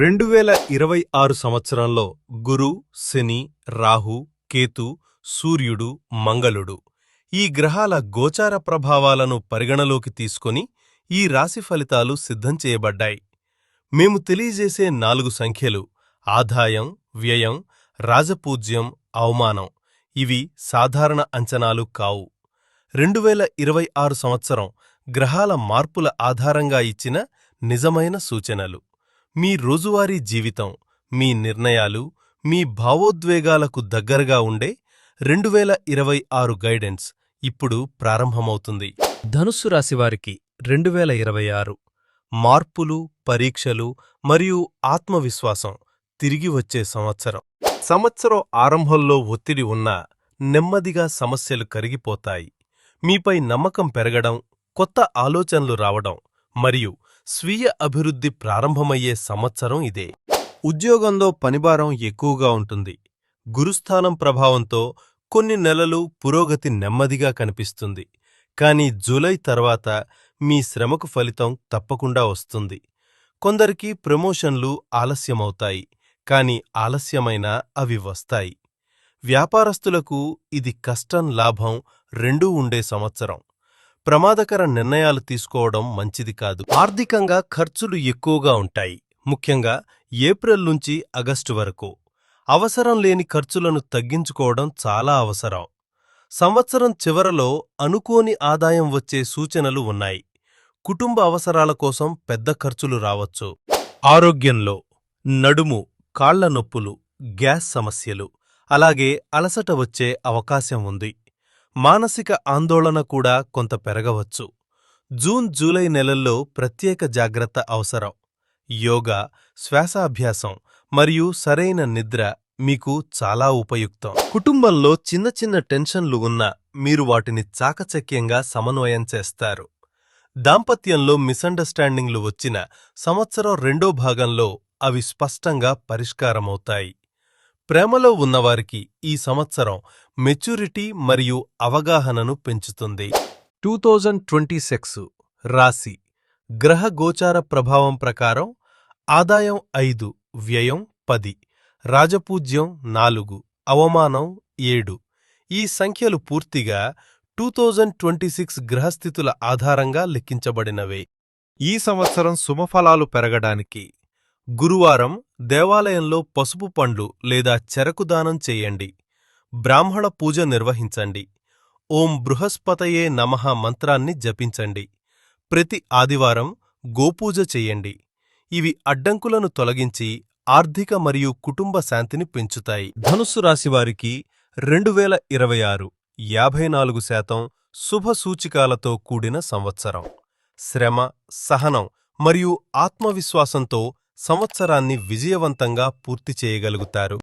రెండు వేల ఇరవై ఆరు సంవత్సరంలో గురు శని రాహు కేతు సూర్యుడు మంగళుడు ఈ గ్రహాల గోచార ప్రభావాలను పరిగణలోకి తీసుకొని ఈ రాశి ఫలితాలు సిద్ధం చేయబడ్డాయి. మేము తెలియజేసే నాలుగు సంఖ్యలు ఆదాయం వ్యయం రాజపూజ్యం అవమానం ఇవి సాధారణ అంచనాలు కావు. రెండు వేల ఇరవై ఆరు సంవత్సరం గ్రహాల మార్పుల ఆధారంగా ఇచ్చిన నిజమైన సూచనలు. మీ రోజువారీ జీవితం మీ నిర్ణయాలు మీ భావోద్వేగాలకు దగ్గరగా ఉండే రెండు వేల ఇరవై ఆరు గైడెన్స్ ఇప్పుడు ప్రారంభమవుతుంది. ధనుస్సు రాశివారికి రెండు వేల ఇరవై ఆరు మార్పులు పరీక్షలు మరియు ఆత్మవిశ్వాసం తిరిగి వచ్చే సంవత్సరం. సంవత్సరం ఆరంభంలో ఒత్తిడి ఉన్నా నెమ్మదిగా సమస్యలు కరిగిపోతాయి. మీపై నమ్మకం పెరగడం కొత్త ఆలోచనలు రావడం మరియు స్వీయ అభివృద్ధి ప్రారంభమయ్యే సంవత్సరం ఇదే. ఉద్యోగంలో పనిభారం ఎక్కువగా ఉంటుంది. గురుస్థానం ప్రభావంతో కొన్ని నెలలు పురోగతి నెమ్మదిగా కనిపిస్తుంది. కానీ జూలై తర్వాత మీ శ్రమకు ఫలితం తప్పకుండా వస్తుంది. కొందరికి ప్రమోషన్లు ఆలస్యమవుతాయి. కాని ఆలస్యమైనా అవి వస్తాయి. వ్యాపారస్తులకు ఇది కష్టం లాభం రెండూ ఉండే సంవత్సరం. ప్రమాదకర నిర్ణయాలు తీసుకోవడం మంచిది కాదు. ఆర్థికంగా ఖర్చులు ఎక్కువగా ఉంటాయి. ముఖ్యంగా ఏప్రిల్ నుంచి ఆగస్టు వరకు. అవసరం లేని ఖర్చులను తగ్గించుకోవడం చాలా అవసరం. సంవత్సరం చివరలో అనుకోని ఆదాయం వచ్చే సూచనలు ఉన్నాయి. కుటుంబ అవసరాల కోసం పెద్ద ఖర్చులు రావచ్చు. ఆరోగ్యంలో నడుము కాళ్ళ నొప్పులు గ్యాస్ సమస్యలు. అలాగే అలసట వచ్చే అవకాశం ఉంది. మానసిక ఆందోళన కూడా కొంత పెరగవచ్చు. జూన్ జూలై నెలల్లో ప్రత్యేక జాగ్రత్త అవసరం. యోగా శ్వాసాభ్యాసం మరియు సరైన నిద్ర మీకు చాలా ఉపయుక్తం. కుటుంబంలో చిన్న చిన్న టెన్షన్లు ఉన్నా మీరు వాటిని చాకచక్యంగా సమన్వయం చేస్తారు. దాంపత్యంలో మిస్అండర్స్టాండింగ్లు వచ్చిన సంవత్సరం రెండో భాగంలో అవి స్పష్టంగా పరిష్కారమవుతాయి. ప్రేమలో ఉన్నవారికి ఈ సంవత్సరం మెచ్యూరిటీ మరియు అవగాహనను పెంచుతుంది. టూ థౌజండ్ ట్వంటీ సిక్స్ రాశి. గ్రహ గోచార ప్రభావం ప్రకారం ఆదాయం ఐదు వ్యయం పది రాజపూజ్యం నాలుగు అవమానం ఏడు. ఈ సంఖ్యలు పూర్తిగా టూ థౌజండ్ ట్వంటీ సిక్స్ గ్రహస్థితుల ఆధారంగా లెక్కించబడినవే. ఈ సంవత్సరం సుమఫలాలు పెరగడానికి గురువారం దేవాలయంలో పసుపు పండ్లు లేదా చెరకు దానం చేయండి. బ్రాహ్మణ పూజ నిర్వహించండి. ఓం బృహస్పతయే నమః మంత్రాన్ని జపించండి. ప్రతి ఆదివారం గోపూజ చేయండి. ఇవి అడ్డంకులను తొలగించి ఆర్థిక మరియు కుటుంబ శాంతిని పెంచుతాయి. ధనుస్సు రాశివారికి రెండు వేల ఇరవై ఆరు యాభై నాలుగు శాతం శుభ సూచికాలతో కూడిన సంవత్సరం. శ్రమ సహనం మరియు ఆత్మవిశ్వాసంతో సంవత్సరాన్ని విజయవంతంగా పూర్తి చేయగలుగుతారు.